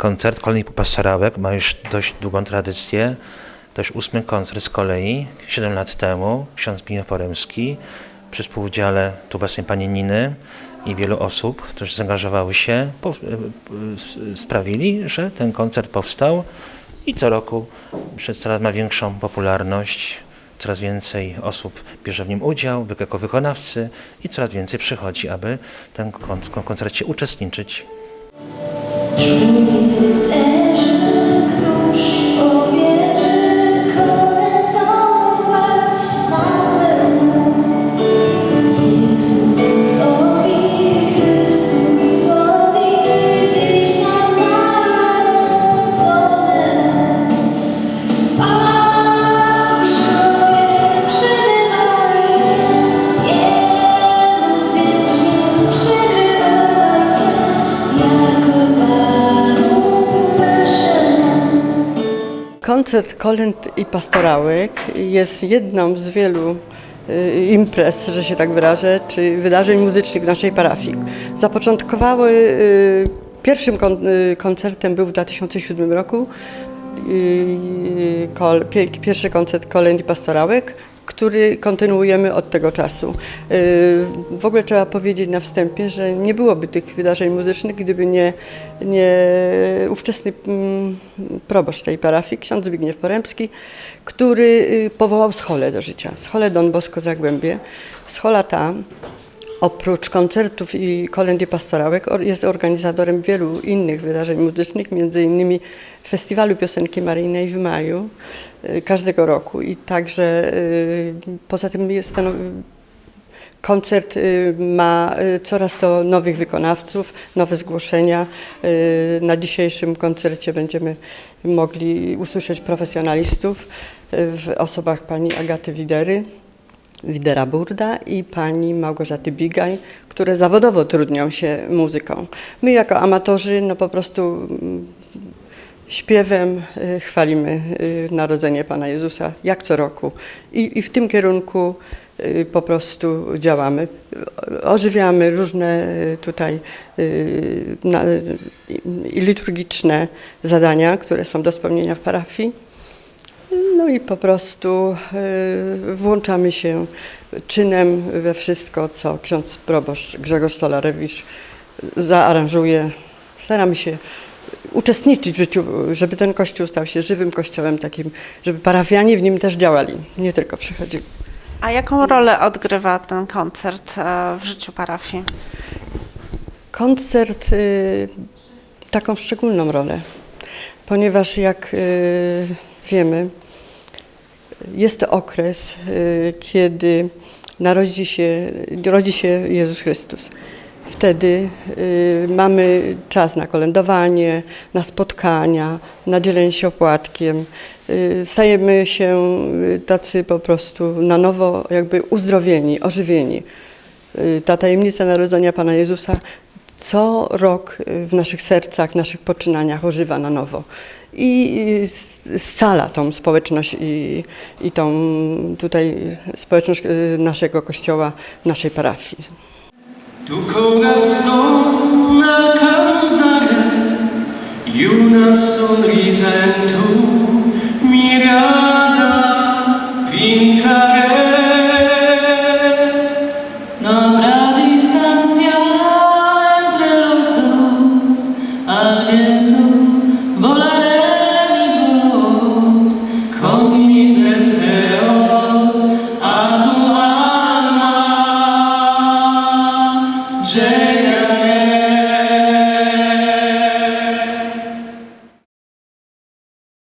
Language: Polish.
Koncert Kolei Pasarałek ma już dość długą tradycję. To już ósmy koncert z kolei, 7 lat temu, ksiądz Zbigniew Poremski, przy współudziale tu obecnej pani Niny i wielu osób, którzy zaangażowały się, e, e, sprawili, że ten koncert powstał i co roku przez coraz ma większą popularność, coraz więcej osób bierze w nim udział, jako wykonawcy i coraz więcej przychodzi, aby ten kon- w koncercie uczestniczyć. Koncert kolęd i pastorałek jest jedną z wielu y, imprez, że się tak wyrażę, czy wydarzeń muzycznych w naszej parafii. Zapoczątkowały, y, pierwszym y, koncertem był w 2007 roku pierwszy koncert kolęd i pastorałek, który kontynuujemy od tego czasu. Y, W ogóle trzeba powiedzieć na wstępie, że nie byłoby tych wydarzeń muzycznych, gdyby nie, nie ówczesny mm, proboszcz tej parafii, ksiądz Zbigniew Poremski, który y, powołał scholę do życia. Scholę Don Bosco Zagłębie. Schola ta Oprócz koncertów i kolęd pastorałek or- jest organizatorem wielu innych wydarzeń muzycznych, między innymi Festiwalu Piosenki Maryjnej w maju y, każdego roku i także y, poza tym jest stanowi, Koncert y, ma coraz to nowych wykonawców, nowe zgłoszenia. Na dzisiejszym koncercie będziemy mogli usłyszeć profesjonalistów w osobach pani Agaty Widery, Widera Burda i pani Małgorzaty Bigaj, które zawodowo trudnią się muzyką. My jako amatorzy no po prostu mm, śpiewem y, chwalimy y, narodzenie Pana Jezusa, jak co roku. I, i w tym kierunku y, po prostu działamy. Ożywiamy różne tutaj i liturgiczne zadania, które są do spełnienia w parafii. No i po prostu y, włączamy się czynem we wszystko, co ksiądz proboszcz Grzegorz Solarewicz zaaranżuje. Staramy się uczestniczyć w życiu, żeby ten kościół stał się żywym kościołem takim, żeby parafianie w nim też działali, nie tylko przychodzili. A jaką rolę odgrywa ten koncert e, w życiu parafii? Koncert y, taką szczególną rolę, ponieważ jak y, wiemy, jest to okres, y, kiedy narodzi się, rodzi się Jezus Chrystus. Wtedy y, mamy czas na kolędowanie, na spotkania, na dzielenie się opłatkiem. Y, stajemy się tacy po prostu na nowo jakby uzdrowieni, ożywieni. Ta tajemnica narodzenia Pana Jezusa co rok w naszych sercach, naszych poczynaniach ożywa na nowo. I scala tą społeczność i, i tą tutaj społeczność y, naszego kościoła, naszej parafii. Tu corazón alcanzaré y